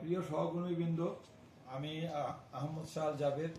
প্রিয় সহকর্মীবৃন্দ, আমি আহমদ শাহ জাভেদ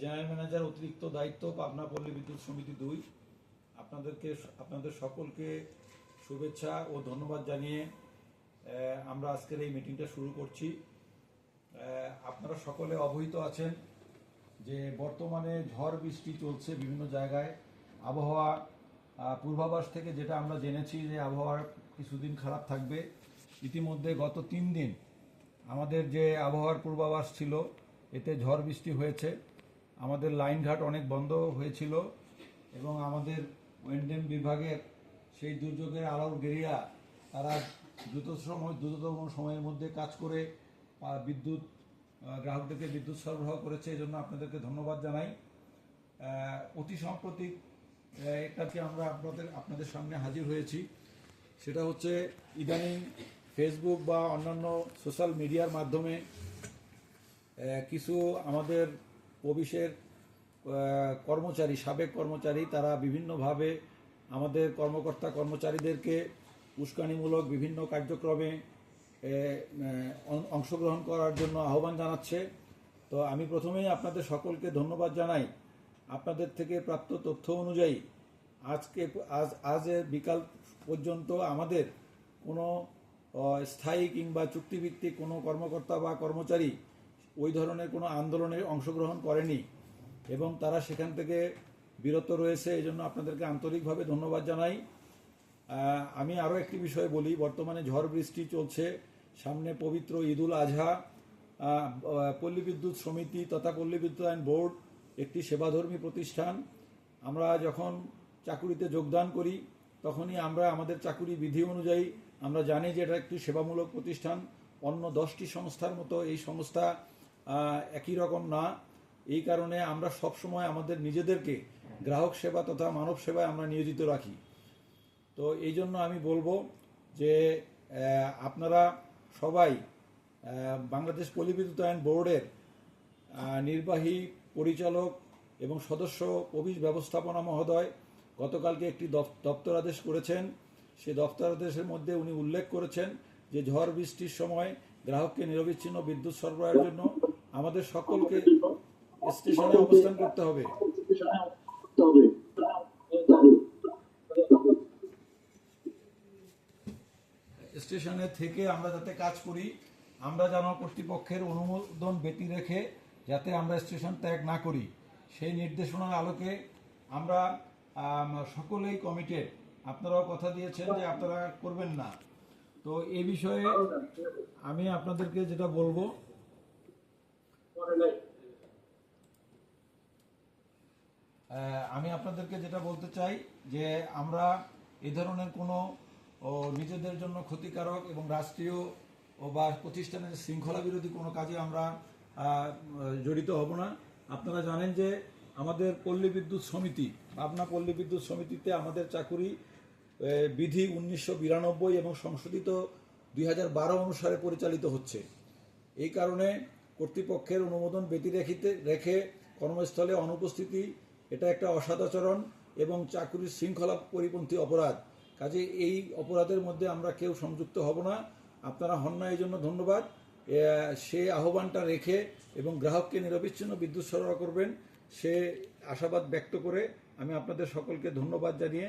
জেনারেল ম্যানেজার অতিরিক্ত দায়িত্ব পাবনা পল্লী বিদ্যুৎ সমিতি দুই। আপনাদেরকে, আপনাদের সকলকে শুভেচ্ছা ও ধন্যবাদ জানিয়ে আমরা আজকের এই মিটিংটা শুরু করছি। আপনারা সকলে অবহিত আছেন যে বর্তমানে ঝড় বৃষ্টি চলছে বিভিন্ন জায়গায়। আবহাওয়া পূর্বাভাস থেকে যেটা আমরা জেনেছি যে আবহাওয়ার কিছুদিন খারাপ থাকবে। ইতিমধ্যে গত তিন দিন আমাদের যে আবহাওয়ার পূর্বাভাস ছিল এতে ঝড় বৃষ্টি হয়েছে। আমাদের লাইনঘাট অনেক বন্ধ হয়েছিল এবং আমাদের ওয়েন্ডেম বিভাগের সেই দুর্যোগের আলোর গেরিয়া তারা দ্রুত সময় দ্রুততম সময়ের মধ্যে কাজ করে বিদ্যুৎ গ্রাহকদেরকে বিদ্যুৎ সরবরাহ করেছে। এই জন্য আপনাদেরকে ধন্যবাদ জানাই। অতি সাম্প্রতিক আহ, একটাকে আমরা আপনাদের আপনাদের সামনে হাজির হয়েছি সেটা হচ্ছে ইদানিং ফেসবুক বা অন্যান্য সোশ্যাল মিডিয়ার মাধ্যমে কিছু আমাদের অফিসের কর্মচারী, সাবেক কর্মচারী, তারা বিভিন্নভাবে আমাদের কর্মকর্তা কর্মচারীদেরকে উস্কানিমূলক বিভিন্ন কার্যক্রমে অংশগ্রহণ করার জন্য আহ্বান জানাচ্ছে। তো আমি প্রথমেই আপনাদের সকলকে ধন্যবাদ জানাই। আপনাদের থেকে প্রাপ্ত তথ্য অনুযায়ী, আজকে, আজ আজের বিকাল পর্যন্ত আমাদের কোনো স্থায়ী কিংবা চুক্তিভিত্তিক কোনো কর্মকর্তা বা কর্মচারী ওই ধরনের কোনো আন্দোলনে অংশগ্রহণ করেনি এবং তারা সেখান থেকে বিরত রয়েছে এই জন্য আপনাদেরকে আন্তরিকভাবে ধন্যবাদ জানাই। আমি আরও একটি বিষয় বলি, বর্তমানে ঝড় বৃষ্টি চলছে, সামনে পবিত্র ঈদুল আজহা পল্লী বিদ্যুৎ সমিতি তথা পল্লী বিদ্যুতায়ন বোর্ড একটি সেবাধর্মী প্রতিষ্ঠান। আমরা যখন চাকুরিতে যোগদান করি, তখনই আমরা আমাদের চাকুরি বিধি অনুযায়ী আমরা জানি যে এটা একটি সেবামূলক প্রতিষ্ঠান, অন্য দশটি সংস্থার মতো এই সংস্থা একই রকম না। এই কারণে আমরা সবসময় আমাদের নিজেদেরকে গ্রাহক সেবা তথা মানব সেবায় আমরা নিয়োজিত রাখি। তো এই জন্য আমি বলব যে আপনারা সবাই বাংলাদেশ পল্লীবিদ্যুতায়ন বোর্ডের নির্বাহী পরিচালক এবং সদস্য অফিস ব্যবস্থাপনা মহোদয় গতকালকে একটি দপ্তর আদেশ করেছেন। সেই দপ্তরাদেশের মধ্যে উনি উল্লেখ করেছেন যে ঝড় বৃষ্টির সময় গ্রাহককে নিরবিচ্ছিন্ন বিদ্যুৎ সরবরাহের জন্য আমাদের সকলকে স্টেশনে অবস্থান করতে হবে। স্টেশনে থেকে আমরা যাতে কাজ করি আমরা যেন কর্তৃপক্ষের অনুমোদন ব্যতি রেখে যাতে আমরা স্টেশন ত্যাগ না করি। সেই নির্দেশনার আলোকে আমরা আম, সকলেই কমিটেড আপনারাও কথা দিয়েছেন যে আপনারা করবেন না। তো এই বিষয়ে আমি আপনাদেরকে যেটা বলব আমি আপনাদেরকে যেটা বলতে চাই যে আমরা এ ধরনের কোনো নিজেদের জন্য ক্ষতিকারক এবং রাষ্ট্রীয় বা প্রতিষ্ঠানের শৃঙ্খলা বিরোধী কোনো কাজে আমরা জড়িত হব না। আপনারা জানেন যে আমাদের পল্লী বিদ্যুৎ সমিতি, পাবনা পল্লী বিদ্যুৎ সমিতিতে আমাদের চাকুরি বিধি উনিশশো বিরানব্বই এবং সংশোধিত দুই হাজার বারো অনুসারে পরিচালিত হচ্ছে। এই কারণে কর্তৃপক্ষের অনুমোদন ব্যতি রেখিতে রেখে কর্মস্থলে অনুপস্থিতি, এটা একটা অসদাচরণ এবং চাকুরির শৃঙ্খলা পরিপন্থী অপরাধ। কাজে এই অপরাধের মধ্যে আমরা কেউ সংযুক্ত হব না। আপনারা হন না এই জন্য ধন্যবাদ সে আহ্বানটা রেখে এবং গ্রাহককে নিরবিচ্ছিন্ন বিদ্যুৎ সরবরাহ করবেন, সে আশাবাদ ব্যক্ত করে আমি আপনাদের সকলকে ধন্যবাদ জানিয়ে